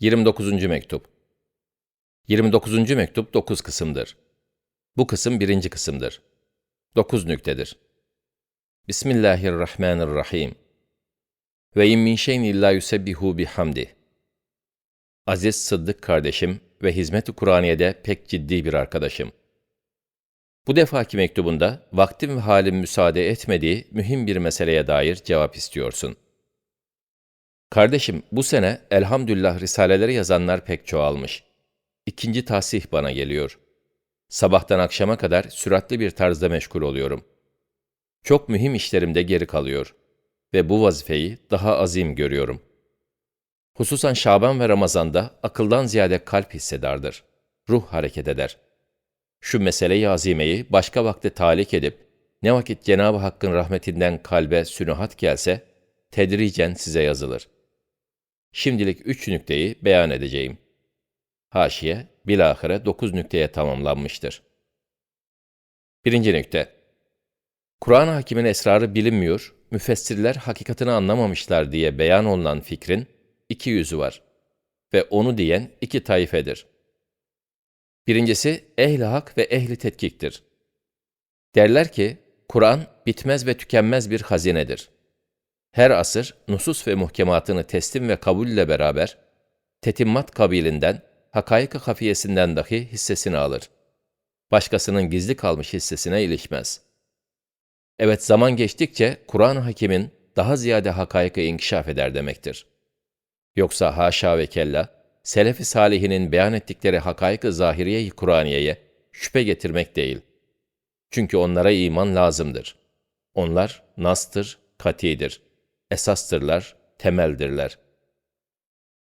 29. mektup 29. mektup 9 kısımdır. Bu kısım birinci kısımdır. 9 nüktedir. Bismillahirrahmanirrahim. Ve in min şeyin illa yusebbihu bihamdi. Aziz Sıddık kardeşim ve hizmet-i Kur'aniye'de pek ciddi bir arkadaşım. Bu defaki mektubunda vaktim ve halim müsaade etmediği mühim bir meseleye dair cevap istiyorsun. Kardeşim, bu sene elhamdülillah risaleleri yazanlar pek çoğalmış. İkinci tahsih bana geliyor. Sabahtan akşama kadar süratli bir tarzda meşgul oluyorum. Çok mühim işlerimde geri kalıyor ve bu vazifeyi daha azim görüyorum. Hususan Şaban ve Ramazan'da akıldan ziyade kalp hissedardır. Ruh hareket eder. Şu meseleyi azimeyi başka vakte talik edip, ne vakit Cenab-ı Hakk'ın rahmetinden kalbe sünuhat gelse, tedricen size yazılır. Şimdilik üç nükteyi beyan edeceğim. Haşiye, bilahare dokuz nükteye tamamlanmıştır. Birinci nükte. Kur'an-ı Hakim'in esrarı bilinmiyor, müfessirler hakikatini anlamamışlar diye beyan olunan fikrin iki yüzü var ve onu diyen iki taifedir. Birincisi ehli hak ve ehli tetkiktir. Derler ki, Kur'an bitmez ve tükenmez bir hazinedir. Her asır nusus ve muhkematını teslim ve kabulle beraber, tetimmat kabilinden, hakaik-ı hafiyesinden dahi hissesini alır. Başkasının gizli kalmış hissesine ilişmez. Evet zaman geçtikçe Kur'an-ı Hakim'in daha ziyade hakaiki inkişaf eder demektir. Yoksa haşa ve kella, Selefi salihinin beyan ettikleri hakaik-ı zahiriye-i Kur'aniye'ye şüphe getirmek değil. Çünkü onlara iman lazımdır. Onlar nastır, katidir. Esastırlar, temeldirler.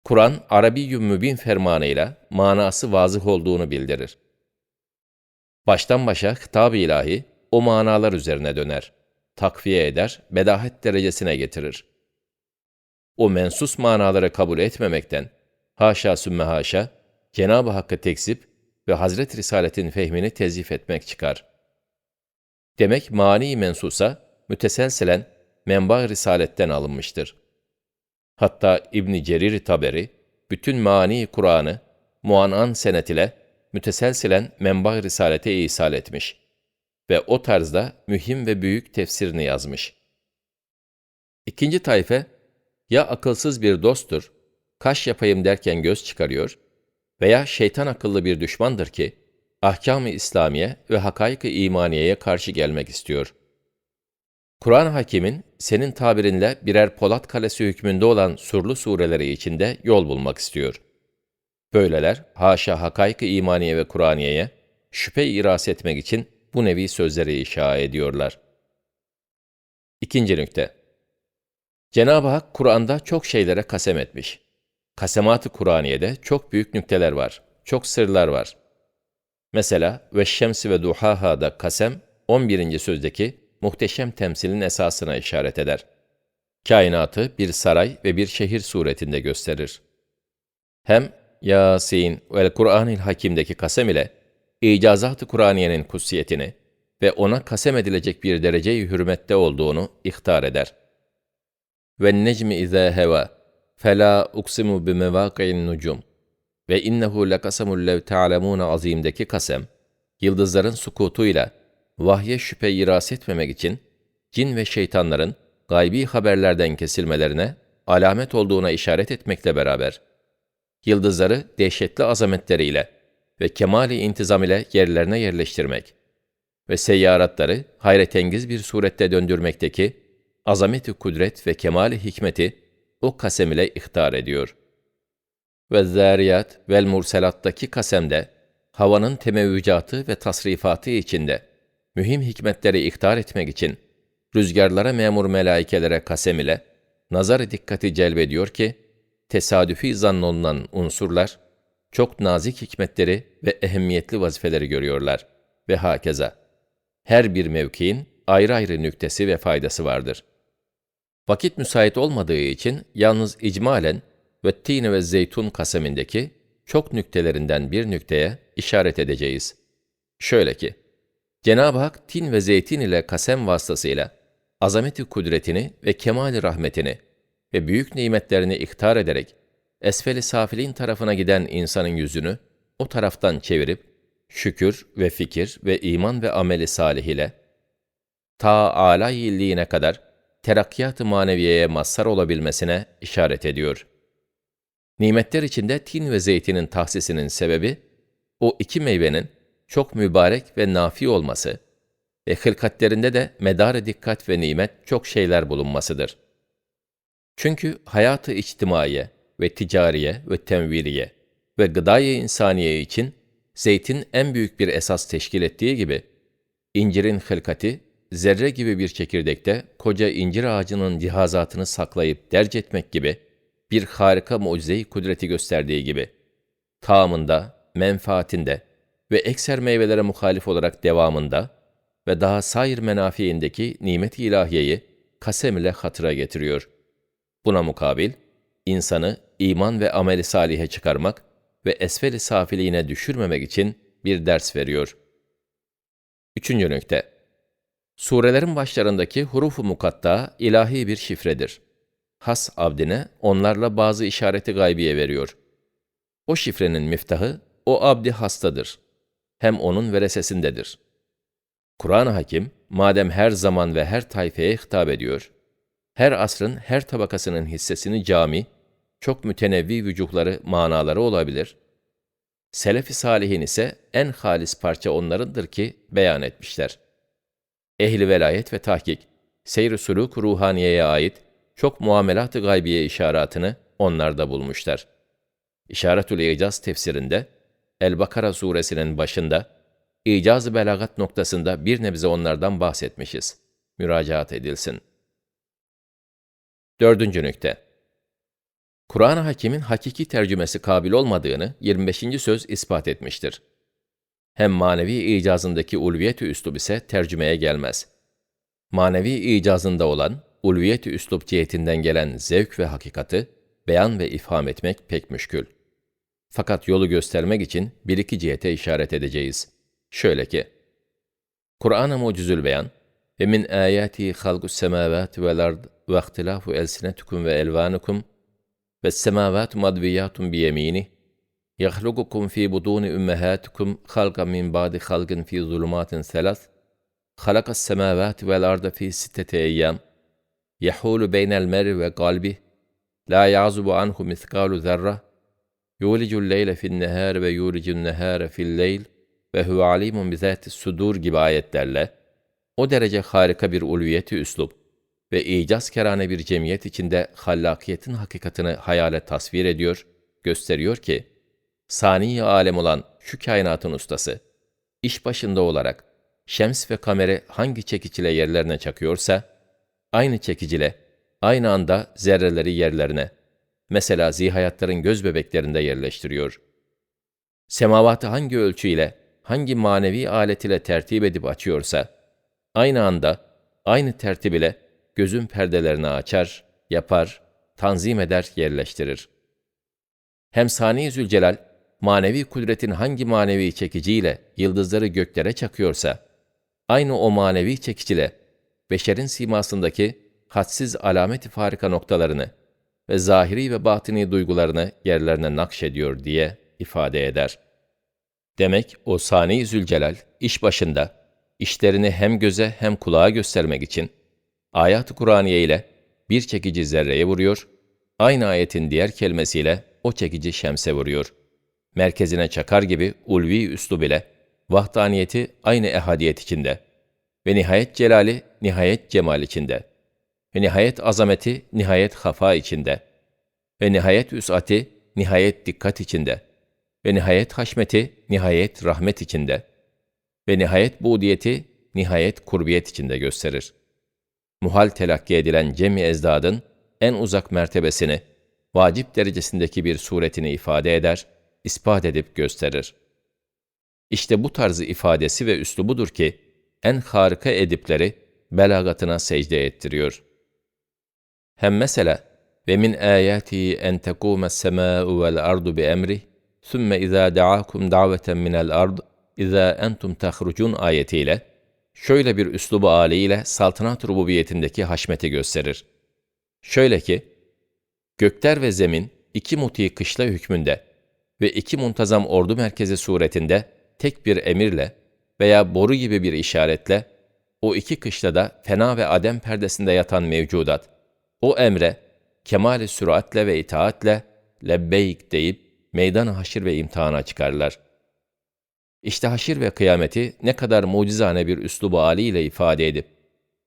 Kur'an, Arabi-yü Mübin fermanıyla manası vazıh olduğunu bildirir. Baştan başa hitab-ı ilahi o manalar üzerine döner, takviye eder, bedahet derecesine getirir. O mensus manaları kabul etmemekten, haşa sümme haşa, Cenab-ı Hakk'a tekzip ve Hazret Risaletin fehmini tezif etmek çıkar. Demek mani mensusa, müteselsilen menba risaletten alınmıştır. Hatta İbn Cerir Taberi, bütün mani Kur'an'ı muanan senet ile müteselsilen menba risalete isal etmiş ve o tarzda mühim ve büyük tefsirini yazmış. İkinci tayfe, ya akılsız bir dosttur, kaş yapayım derken göz çıkarıyor veya şeytan akıllı bir düşmandır ki, ahkam-ı İslamiye ve hakaik-ı imaniyeye karşı gelmek istiyor. Kur'an Hakim'in senin tabirinle birer Polat Kalesi hükmünde olan surlu sureleri içinde yol bulmak istiyor. Böyleler haşa hakaik-ı imaniye ve Kur'aniye'ye şüphe iras etmek için bu nevi sözleri inşa ediyorlar. İkinci nükte. Cenab-ı Hak Kur'an'da çok şeylere kasem etmiş. Kasemat-ı Kur'aniye'de çok büyük nükteler var, çok sırlar var. Mesela ve şemsi ve duhaha'da kasem 11. sözdeki muhteşem temsilin esasına işaret eder. Kainatı bir saray ve bir şehir suretinde gösterir. Hem Yasin ve Kur'an-ı Hakim'deki kasem ile icazat-ı Kur'aniyenin kutsiyetini ve ona kasem edilecek bir dereceyi hürmette olduğunu ihtar eder. Ve necmi izâ heva fela uksimu bi mevâki'in nucum ve innehu lekasemul lev ta'lemûne azimdeki kasem, yıldızların sukutuyla vahye şüphe iras etmemek için cin ve şeytanların gaybi haberlerden kesilmelerine alamet olduğuna işaret etmekle beraber, yıldızları dehşetli azametleriyle ve kemali intizam ile yerlerine yerleştirmek ve seyyaratları hayretengiz bir surette döndürmekteki azameti kudret ve kemali hikmeti o kasem ile ihtar ediyor. Ve zariyat vel murselattaki kasemde havanın temevvücatı ve tasrifatı içinde mühim hikmetleri ihtar etmek için rüzgarlara memur melaikelere kasem ile nazar dikkati celbediyor ki, tesadüfi zannolunan unsurlar, çok nazik hikmetleri ve ehemmiyetli vazifeleri görüyorlar ve hakeza. Her bir mevkiin ayrı ayrı nüktesi ve faydası vardır. Vakit müsait olmadığı için yalnız icmalen ve tine ve zeytun kasemindeki çok nüktelerinden bir nükteye işaret edeceğiz. Şöyle ki, Cenab-ı Hak tin ve zeytin ile kasem vasıtasıyla azameti kudretini ve kemali rahmetini ve büyük nimetlerini ihtar ederek esfeli safilin tarafına giden insanın yüzünü o taraftan çevirip, şükür ve fikir ve iman ve ameli salih ile, ta âlâ kadar terakkiyat-ı maneviyeye mazhar olabilmesine işaret ediyor. Nimetler içinde tin ve zeytinin tahsisinin sebebi, o iki meyvenin çok mübarek ve nafi olması ve hılkatlerinde de medar dikkat ve nimet çok şeyler bulunmasıdır. Çünkü hayatı içtimaiye ve ticariye ve tenviriye ve gıdayı insaniye için zeytin en büyük bir esas teşkil ettiği gibi, incirin hılkati, zerre gibi bir çekirdekte koca incir ağacının cihazatını saklayıp derc etmek gibi, bir harika mucize kudreti gösterdiği gibi, tamında, menfaatinde ve ekser meyvelere muhalif olarak devamında ve daha sair menafiindeki nimet-i ilahiyeyi kasem ile hatıra getiriyor. Buna mukabil, insanı iman ve ameli salihe çıkarmak ve esfel-i safiliğine düşürmemek için bir ders veriyor. Üçüncü nükte. Surelerin başlarındaki hurufu mukatta ilahi bir şifredir. Has abdine onlarla bazı işareti gaybiye veriyor. O şifrenin miftahı o abdi hastadır. Hem onun veresesindedir. Kur'an-ı Hakim, madem her zaman ve her tayfeye hitap ediyor, her asrın her tabakasının hissesini cami, çok mütenevvi vücuhları, manaları olabilir. Selef-i Salihin ise en halis parça onlarındır ki beyan etmişler. Ehli velayet ve tahkik, seyr-i suluk ruhaniyeye ait çok muamelat-ı gaybiye işaretini onlarda bulmuşlar. İşaretül İcaz tefsirinde, El-Bakara suresinin başında, İcaz-ı belagat noktasında bir nebze onlardan bahsetmişiz. Müracaat edilsin. Dördüncü nükte. Kur'an-ı Hakim'in hakiki tercümesi kabil olmadığını 25. söz ispat etmiştir. Hem manevi icazındaki ulviyet-i üslub ise tercümeye gelmez. Manevi icazında olan, ulviyet-i üslub cihetinden gelen zevk ve hakikati, beyan ve ifham etmek pek müşkül. Fakat yolu göstermek için bir iki cihete işaret edeceğiz. Şöyle ki, Kur'an-ı Mucizül Beyan ve min ayati halkus semavati vel ard ve ihtilafu elsinetukum ve elvanukum ve semavatu madviyatun bi yemini yahlukukum fi buduni ummahatikum halqa min ba'di halqin fi zulumatin selas halakas semavati vel arda fi sittete eyyam yahulu beynel meri ve kalbi la yazubu anhu miskalu zerre yulicul leyle fin nehar ve yulicun nehare fil leyl ve huve alimun bizati sudur gibi ayetlerle o derece harika bir ulviyeti üslup ve icaz kerane bir cemiyet içinde hallakiyetin hakikatını hayale tasvir ediyor, gösteriyor ki, saniye alem olan şu kainatın ustası, iş başında olarak şems ve kameri hangi çekiciyle yerlerine çakıyorsa, aynı çekiciyle aynı anda zerreleri yerlerine, mesela zihayatların göz bebeklerinde yerleştiriyor. Semavatı hangi ölçüyle, hangi manevi alet ile tertip edip açıyorsa, aynı anda, aynı tertib ile gözün perdelerini açar, yapar, tanzim eder, yerleştirir. Hem Sani Zülcelal, manevi kudretin hangi manevi çekiciyle yıldızları göklere çakıyorsa, aynı o manevi çekiciyle beşerin simasındaki hadsiz alamet-i farika noktalarını ve zahiri ve batini duygularını yerlerine nakşediyor diye ifade eder. Demek o Sani Zülcelal iş başında işlerini hem göze hem kulağa göstermek için ayat-ı Kur'aniye ile bir çekici zerreye vuruyor, aynı ayetin diğer kelimesiyle o çekici şemse vuruyor. Merkezine çakar gibi ulvi üslub ile vahdaniyeti aynı ehadiyet içinde ve nihayet celali nihayet cemal içinde ve nihayet azameti nihayet hafa içinde ve nihayet üsati nihayet dikkat içinde ve nihayet haşmeti nihayet rahmet içinde ve nihayet budiyeti nihayet kurbiyet içinde gösterir. Muhal telakki edilen cemi ezdadın en uzak mertebesini, vacip derecesindeki bir suretini ifade eder, ispat edip gösterir. İşte bu tarzı ifadesi ve üslubudur ki, en harika edipleri belagatına secde ettiriyor. Hem mesela ve min ayati en tekuma sema'u vel ardu bi emri sümme izâ da'akum daveten minel ard izâ entum tahrucun ayetiyle şöyle bir üslubu âliyle saltanat rububiyetindeki haşmeti gösterir. Şöyle ki, gökler ve zemin iki muti kışla hükmünde ve iki muntazam ordu merkezi suretinde tek bir emirle veya boru gibi bir işaretle o iki kışlada fena ve adem perdesinde yatan mevcudat, o emre kemali süratle ve itaatle lebbeyk deyip meydan haşir ve imtihana çıkarlar. İşte haşir ve kıyameti ne kadar mucizane bir üslubu ile ifade edip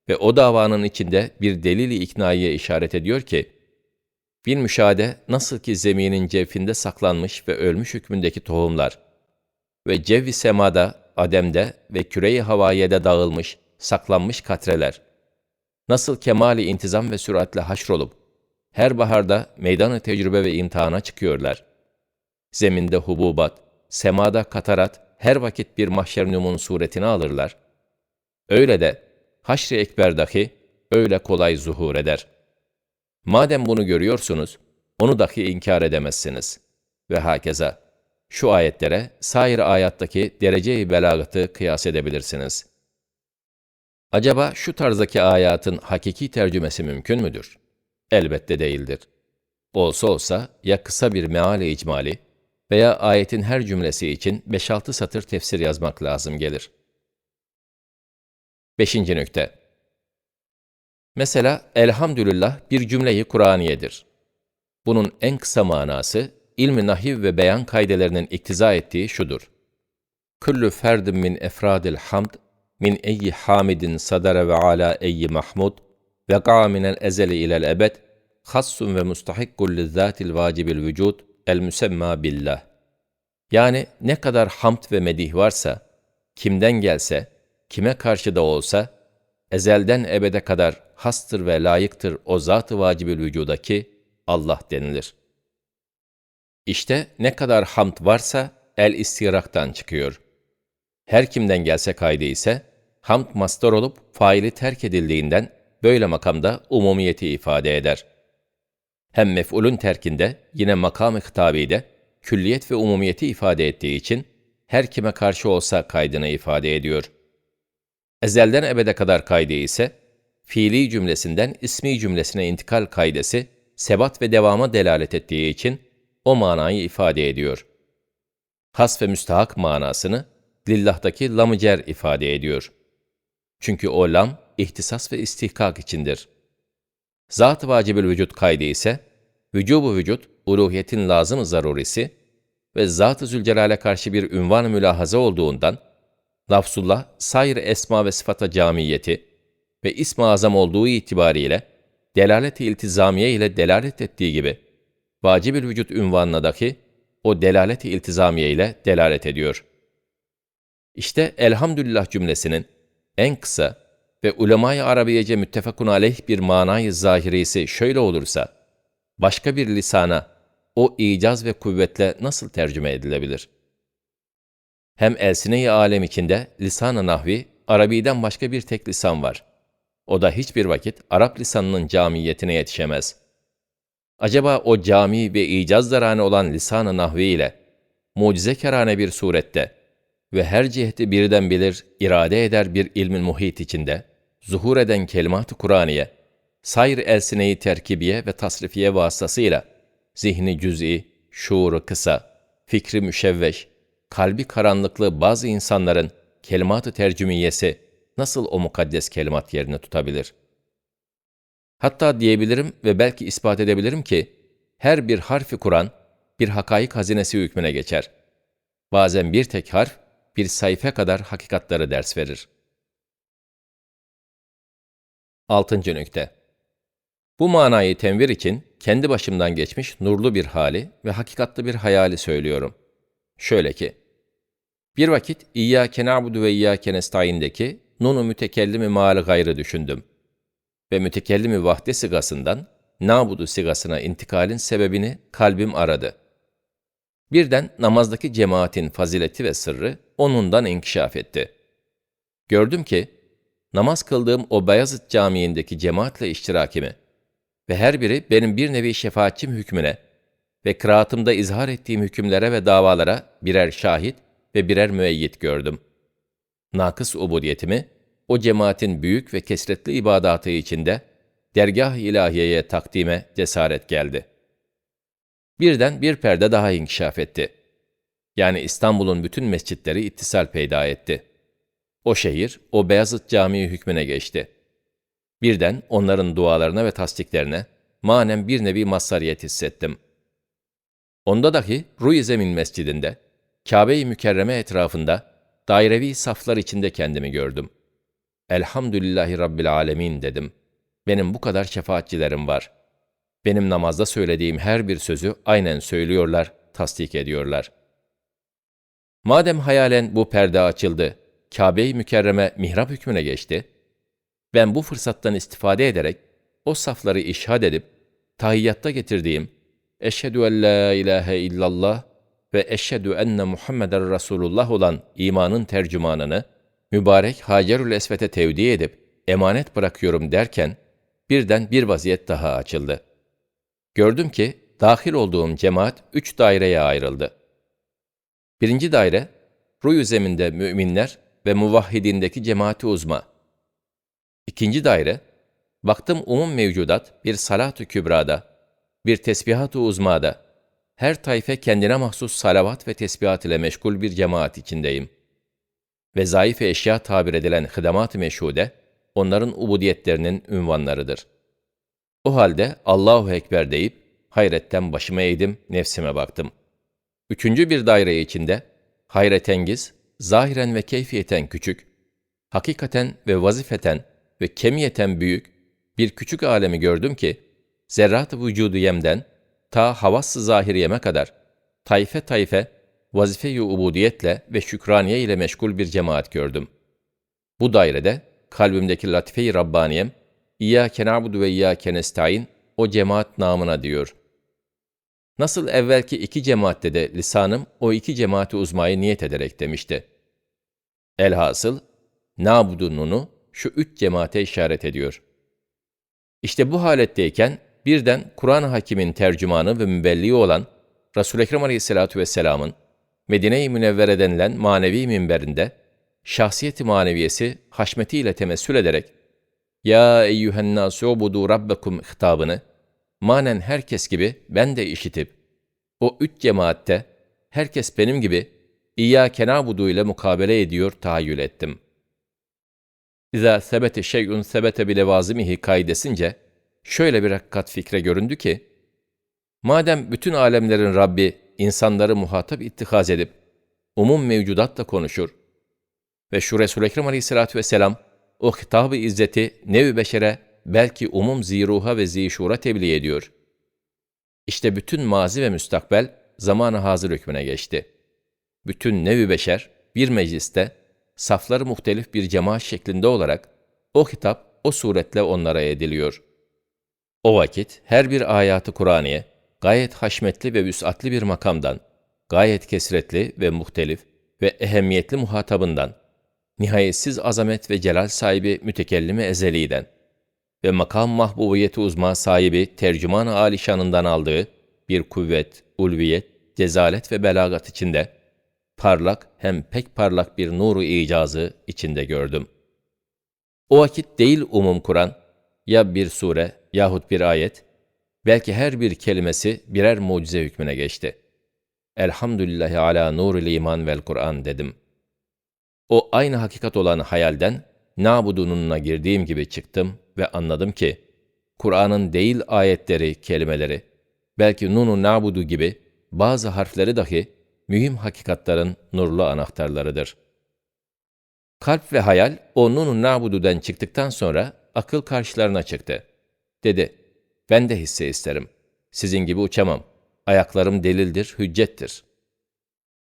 ve o davanın içinde bir delili iknaiye işaret ediyor ki, bir müşahede nasıl ki zeminin cevfinde saklanmış ve ölmüş hükmündeki tohumlar ve cevvi semada, ademde ve küreyi havayede dağılmış, saklanmış katreler, nasıl kemali intizam ve süratle haşrolup, her baharda meydanı tecrübe ve imtihana çıkıyorlar. Zeminde hububat, semada katarat, her vakit bir mahşer numun suretini alırlar. Öyle de haşr-ı ekber dahi öyle kolay zuhur eder. Madem bunu görüyorsunuz, onu dahi inkar edemezsiniz. Ve hakeza, şu ayetlere sair ayattaki derece-i belagatı kıyas edebilirsiniz. Acaba şu tarzdaki ayatın hakiki tercümesi mümkün müdür? Elbette değildir. Olsa olsa ya kısa bir meali icmali veya ayetin her cümlesi için 5-6 satır tefsir yazmak lazım gelir. 5. nükte Mesela elhamdülillah bir cümleyi Kur'aniyedir. Bunun en kısa manası, ilmi nahiv ve beyan kaidelerinin iktiza ettiği şudur. Küllü ferdin min efradil hamd, min eyyi hamidin sadara ve ala eyyi mahmud, ve ga'a minel ezeli ilel ebed, hassun ve mustahikkul lizzatil vacibil vücud, el müsemma billah. Yani ne kadar hamd ve medih varsa, kimden gelse, kime karşı da olsa, ezelden ebede kadar hastır ve layıktır o zat-ı vacibül vücudaki Allah denilir. İşte ne kadar hamd varsa el istiraktan çıkıyor. Her kimden gelse kaydı ise, hamd mastar olup faili terk edildiğinden böyle makamda umumiyeti ifade eder. Hem mef'ulün terkinde yine makam-ı hitabide külliyet ve umumiyeti ifade ettiği için her kime karşı olsa kaydını ifade ediyor. Ezelden ebede kadar kaydı ise fiili cümlesinden ismi cümlesine intikal kaydesi sebat ve devama delalet ettiği için o manayı ifade ediyor. Has ve müstahak manasını lillahdaki lam cer ifade ediyor. Çünkü o lam ihtisas ve istihkak içindir. Zat-ı vacibül vücut kaydı ise vücubu vücut uluhiyetin lazım zarurisi ve Zat-ı Zülcelal'e karşı bir ünvan-ı mülahaza olduğundan lafzullah sair esma ve sıfata camiyeti ve ism-i azam olduğu itibariyle delalet-i iltizamiye ile delalet ettiği gibi vacib-ül vücut ünvanına dahi o delalet-i iltizamiye ile delalet ediyor. İşte elhamdülillah cümlesinin en kısa ve ulema-i arabiyece müttefakun aleyh bir manayı zahirisi şöyle olursa, başka bir lisana o icaz ve kuvvetle nasıl tercüme edilebilir? Hem elsine-i alem içinde lisan-ı nahvi, Arabi'den başka bir tek lisan var. O da hiçbir vakit Arap lisanının camiyetine yetişemez. Acaba o cami ve icazlarane olan lisan-ı nahvi ile, mucizekarane bir surette ve her ciheti birden bilir, irade eder bir ilmin muhit içinde, zuhur eden kelimat-ı Kur'aniye, sayr elsineyi terkibiye ve tasrifiye vasıtasıyla, zihni cüz'i, şuuru kısa, fikri müşevveş, kalbi karanlıklı bazı insanların kelimat-ı tercümiyesi nasıl o mukaddes kelimat yerini tutabilir? Hatta diyebilirim ve belki ispat edebilirim ki, her bir harfi Kur'an, bir hakaik hazinesi hükmüne geçer. Bazen bir tek harf, bir sayfa kadar hakikatları ders verir. 6. nükte Bu manayı tenvir için kendi başımdan geçmiş nurlu bir hali ve hakikatlı bir hayali söylüyorum. Şöyle ki, bir vakit İyyâke na'budu ve İyyâke nesta'indeki nunu mütekellimi mal gayrı düşündüm. Ve mütekellimi vahde sigasından nabudu sigasına intikalin sebebini kalbim aradı. Birden namazdaki cemaatin fazileti ve sırrı onundan inkişaf etti. Gördüm ki, namaz kıldığım o Beyazıt Camii'ndeki cemaatle iştirakimi ve her biri benim bir nevi şefaatçim hükmüne ve kıraatımda izhar ettiğim hükümlere ve davalara birer şahit ve birer müeyyit gördüm. Nakıs ubudiyetimi, o cemaatin büyük ve kesretli ibadatı içinde dergah ilahiyeye takdime cesaret geldi.'' Birden bir perde daha inkişaf etti. Yani İstanbul'un bütün mescitleri ittisal peyda etti. O şehir, o Beyazıt Camii hükmüne geçti. Birden onların dualarına ve tasdiklerine manen bir nevi mazhariyet hissettim. Onda dahi Ruy Zemin Mescidinde, Kabe-i Mükerreme etrafında, dairevi saflar içinde kendimi gördüm. Elhamdülillahi Rabbil Alemin dedim. Benim bu kadar şefaatçilerim var. Benim namazda söylediğim her bir sözü aynen söylüyorlar, tasdik ediyorlar. Madem hayalen bu perde açıldı, Kabe-i Mükerreme mihrap hükmüne geçti, ben bu fırsattan istifade ederek o safları işhad edip tahiyyatta getirdiğim eşhedü en la ilahe illallah ve eşhedü enne Muhammeden Resulullah olan imanın tercümanını mübarek Hacerül Esvet'e tevdi edip emanet bırakıyorum derken birden bir vaziyet daha açıldı. Gördüm ki dahil olduğum cemaat üç daireye ayrıldı. Birinci daire, Ruyu zeminde müminler ve muvahhidindeki cemaati uzma. İkinci daire, baktım umum mevcudat bir salat-ı kübrada, bir tesbihat-ı uzmada, her tayfe kendine mahsus salavat ve tesbihat ile meşgul bir cemaat içindeyim. Ve zayıf eşya tabir edilen hıdamat-ı meşhude, onların ubudiyetlerinin ünvanlarıdır. O halde Allahu Ekber deyip, hayretten başımı eğdim, nefsime baktım. Üçüncü bir daire içinde, hayretengiz, zahiren ve keyfiyeten küçük, hakikaten ve vazifeten ve kemiyeten büyük bir küçük alemi gördüm ki, zerrat-ı vücudu yemden ta havas-ı zahiriyeme kadar tayfe tayfe vazife-i ubudiyetle ve şükraniye ile meşgul bir cemaat gördüm. Bu dairede kalbimdeki latife-i Rabbaniyem, İyyâke na'budu ve iyyâke nestaîn o cemaat namına diyor. Nasıl evvelki iki cemaatte de lisanım o iki cemaati uzmayı niyet ederek demişti. Elhasıl, na'budu nunu şu üç cemaate işaret ediyor. İşte bu haletteyken birden Kur'an-ı Hakim'in tercümanı ve mübelliği olan Resul-i Ekrem Aleyhisselatü Vesselam'ın Medine-i Münevvere denilen manevi minberinde şahsiyeti maneviyesi haşmetiyle temessül ederek Ya eyyühen nâsû ubudu rabbekum hitabını manen herkes gibi ben de işitip o üç cemaatte herkes benim gibi İyyâke nâbudu ile mukabele ediyor tahayyül ettim. İzâ sebete şey'un sebete bile vazimihi kaidesince şöyle bir hakikat fikre göründü ki, madem bütün alemlerin Rabbi insanları muhatap ittihaz edip, umum mevcudatla konuşur ve şu Resul-i Ekrem aleyhissalatü vesselam, o hitabı izzeti nevi beşere belki umum ziruha ve zişura tebliğ ediyor. İşte bütün mazi ve müstakbel zamanı hazır hükmüne geçti. Bütün nevi beşer bir mecliste safları muhtelif bir cemaat şeklinde olarak o hitap o suretle onlara ediliyor. O vakit her bir ayatı Kur'aniye gayet haşmetli ve vüsatli bir makamdan, gayet kesretli ve muhtelif ve ehemmiyetli muhatabından, nihayetsiz azamet ve celal sahibi mütekellimi ezeliden ve makam mahbubiyeti uzma sahibi tercüman-ı alişanından aldığı bir kuvvet, ulviyet, cezalet ve belagat içinde, parlak hem pek parlak bir nuru icazı içinde gördüm. O vakit değil umum Kur'an, ya bir sure yahut bir ayet, belki her bir kelimesi birer mucize hükmüne geçti. Elhamdülillahi ala nuril iman vel Kur'an dedim. O aynı hakikat olan hayalden, nabudununla girdiğim gibi çıktım ve anladım ki, Kur'an'ın değil ayetleri, kelimeleri, belki nunu nabudu gibi bazı harfleri dahi mühim hakikatların nurlu anahtarlarıdır. Kalp ve hayal o nunu nabudu'den çıktıktan sonra akıl karşılarına çıktı. Dedi, ben de hisse isterim. Sizin gibi uçamam. Ayaklarım delildir, hüccettir.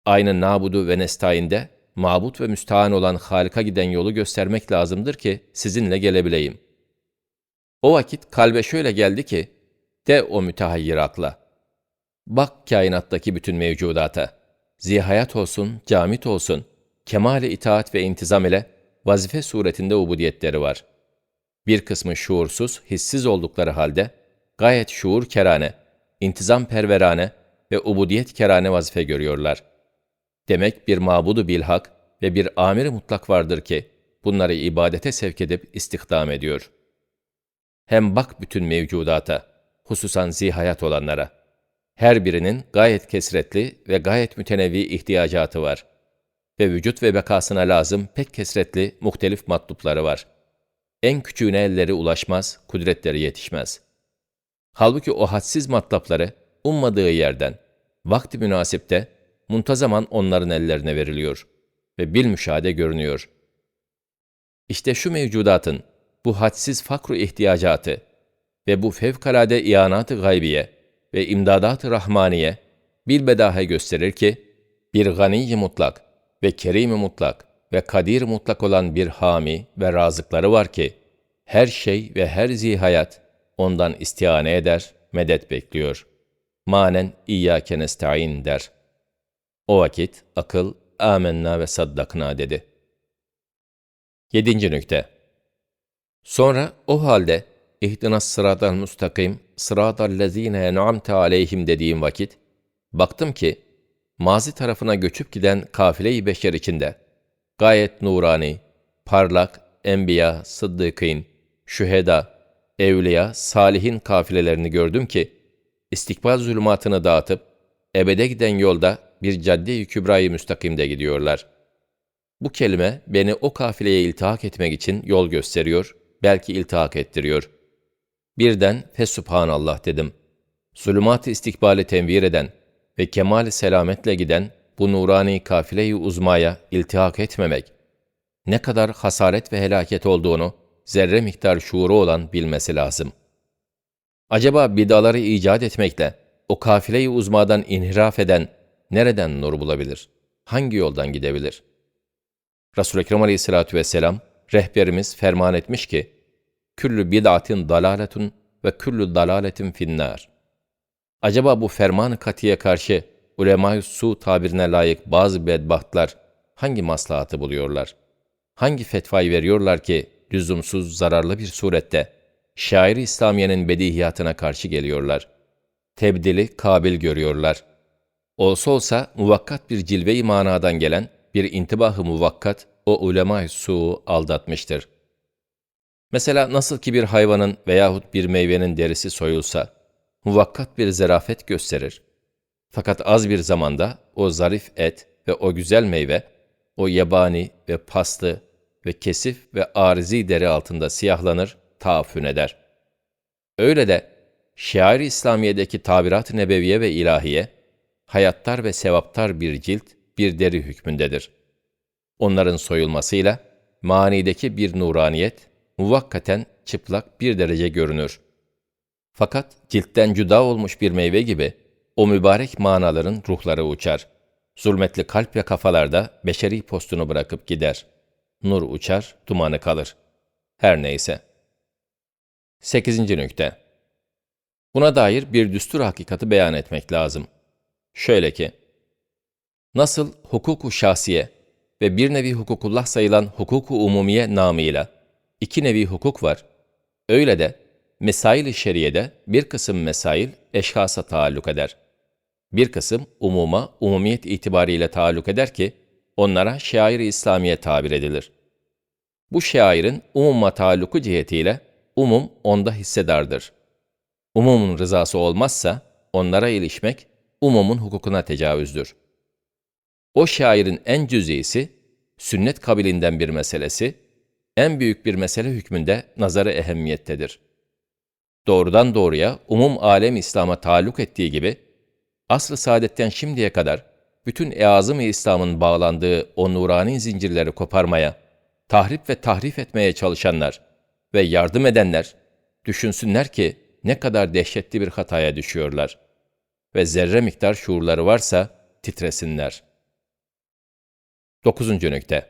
Aynı nabudu ve nestainde, mabut ve müstahan olan Halik'a giden yolu göstermek lazımdır ki sizinle gelebileyim. O vakit kalbe şöyle geldi ki, de o mütehayyir akla. Bak kainattaki bütün mevcudata. Zihayat olsun, camit olsun, kemale itaat ve intizam ile vazife suretinde ubudiyetleri var. Bir kısmı şuursuz, hissiz oldukları halde gayet şuur kerane, intizam perverane ve ubudiyet kerane vazife görüyorlar. Demek bir mabudu bilhak ve bir amiri mutlak vardır ki bunları ibadete sevk edip istihdam ediyor. Hem bak bütün mevcudata, hususan zihayat olanlara. Her birinin gayet kesretli ve gayet mütenevi ihtiyacatı var. Ve vücut ve bekasına lazım pek kesretli muhtelif matlupları var. En küçüğüne elleri ulaşmaz, kudretleri yetişmez. Halbuki o hadsiz matlapları ummadığı yerden, vakti münasipte, muntazaman onların ellerine veriliyor ve bil müşahede görünüyor. İşte şu mevcudatın, bu hadsiz fakru ihtiyacatı ve bu fevkalade ianat-ı gaybiye ve imdadat-ı rahmaniye bilbedahe gösterir ki, bir gani mutlak ve kerim mutlak ve kadir mutlak olan bir hami ve razıkları var ki, her şey ve her zihayat ondan istihane eder, medet bekliyor. Manen İyyâke nesta'in der. O vakit akıl, amenna ve saddakna dedi. Yedinci nükte. Sonra o halde ihdinas sıratal müstakim, sıratal lezine en'amte aleyhim dediğim vakit, baktım ki, mazi tarafına göçüp giden kafile-i beşer içinde, gayet nurani, parlak, enbiya, sıddıkîn, şüheda, evliya, salihin kafilelerini gördüm ki, istikbal zulümatını dağıtıp, ebede giden yolda bir cadde-i kübrayı müstakimde gidiyorlar. Bu kelime beni o kafileye iltihak etmek için yol gösteriyor, belki iltihak ettiriyor. Birden Fesubhanallah dedim. Zulümat-ı istikbali tenvir eden ve kemal selametle giden bu nurani kafile-i uzmaya iltihak etmemek, ne kadar hasaret ve helaket olduğunu zerre miktar şuuru olan bilmesi lazım. Acaba bidaları icat etmekle o kafile-i uzmadan inhiraf eden nereden nur bulabilir? Hangi yoldan gidebilir? Resul-i Ekrem Aleyhisselatü Vesselam, rehberimiz ferman etmiş ki, Küllü bid'atin dalaletun ve küllü dalaletin finnâr. Acaba bu ferman-ı katiye karşı ulema su tabirine layık bazı bedbahtlar hangi maslahatı buluyorlar? Hangi fetvayı veriyorlar ki lüzumsuz, zararlı bir surette şair-i İslamiye'nin bedihiyatına karşı geliyorlar? Tebdili kabil görüyorlar. Olsa olsa muvakkat bir cilve-i manadan gelen bir intibahı muvakkat o ulema-i su'u aldatmıştır. Mesela nasıl ki bir hayvanın veyahut bir meyvenin derisi soyulsa, muvakkat bir zerafet gösterir. Fakat az bir zamanda o zarif et ve o güzel meyve, o yabani ve paslı ve kesif ve arizi deri altında siyahlanır, taaffün eder. Öyle de şair-i İslamiye'deki tabirat-ı nebeviye ve ilahiye, hayattar ve sevaptar bir cilt, bir deri hükmündedir. Onların soyulmasıyla, manideki bir nuraniyet, muvakkaten çıplak bir derece görünür. Fakat ciltten cüda olmuş bir meyve gibi, o mübarek manaların ruhları uçar. Zulmetli kalp ve kafalarda beşeri postunu bırakıp gider. Nur uçar, dumanı kalır. Her neyse. 8. nükte. Buna dair bir düstur hakikati beyan etmek lazım. Şöyle ki, nasıl hukuku şahsiye ve bir nevi hukukullah sayılan hukuku umumiye namıyla iki nevi hukuk var, öyle de mesail-i şeriyede bir kısım mesail eşhasa taalluk eder. Bir kısım umuma, umumiyet itibariyle taalluk eder ki, onlara şair-i İslamiye tabir edilir. Bu şairin umuma taalluku cihetiyle umum onda hissedardır. Umumun rızası olmazsa onlara ilişmek umumun hukukuna tecavüzdür. O şairin en cüz'isi, sünnet kabilinden bir meselesi, en büyük bir mesele hükmünde nazarı ehemmiyettedir. Doğrudan doğruya umum alem İslam'a taalluk ettiği gibi, asr-ı saadetten şimdiye kadar bütün eazım-ı İslam'ın bağlandığı o nurani zincirleri koparmaya, tahrip ve tahrif etmeye çalışanlar ve yardım edenler, düşünsünler ki ne kadar dehşetli bir hataya düşüyorlar ve zerre miktar şuurları varsa titresinler. 9. nükte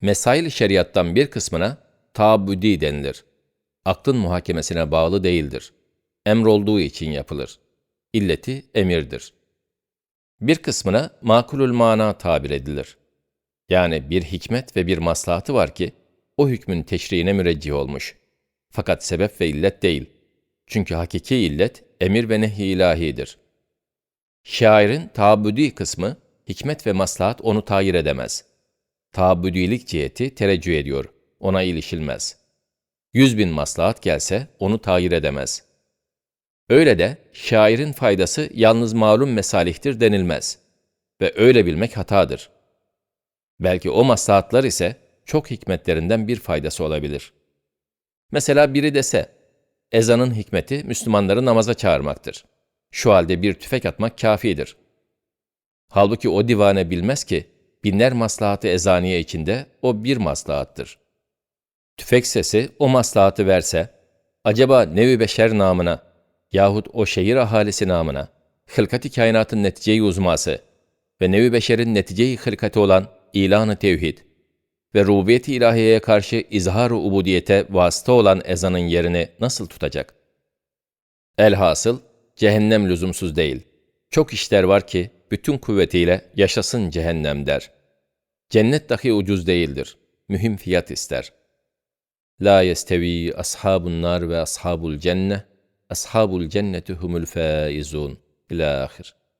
Mesail şeriattan bir kısmına taabüdi denilir. Aklın muhakemesine bağlı değildir. Emrolduğu için yapılır. İlleti emirdir. Bir kısmına makulül mana tabir edilir. Yani bir hikmet ve bir maslahatı var ki, o hükmün teşriğine müreccih olmuş. Fakat sebep ve illet değil. Çünkü hakiki illet, emir ve nehy ilahidir. Şairin taabüdi kısmı, hikmet ve maslahat onu tayir edemez. Taabüdilik ciheti tereccüh ediyor, ona ilişilmez. Yüz bin maslahat gelse onu tayir edemez. Öyle de şairin faydası yalnız malum mesalihtir denilmez. Ve öyle bilmek hatadır. Belki o maslahatlar ise çok hikmetlerinden bir faydası olabilir. Mesela biri dese, ezanın hikmeti Müslümanları namaza çağırmaktır. Şu halde bir tüfek atmak kafidir. Halbuki o divane bilmez ki, binler maslahatı ezaniye içinde o bir maslahattır. Tüfek sesi o maslahatı verse, acaba nevi beşer namına yahut o şehir ahalisi namına, hılkati kainatın neticeyi uzması ve nevi beşerin neticeyi hılkati olan ilanı tevhid ve rububiyeti ilahiyeye karşı izhar-ı ubudiyete vasıta olan ezanın yerini nasıl tutacak? Elhasıl, cehennem lüzumsuz değil. Çok işler var ki, bütün kuvvetiyle yaşasın cehennem der. Cennet dahi ucuz değildir. Mühim fiyat ister. La yestevi ashabun nar ve ashabul cenne. Ashabul cenneti humul faizun. İlâ ahir.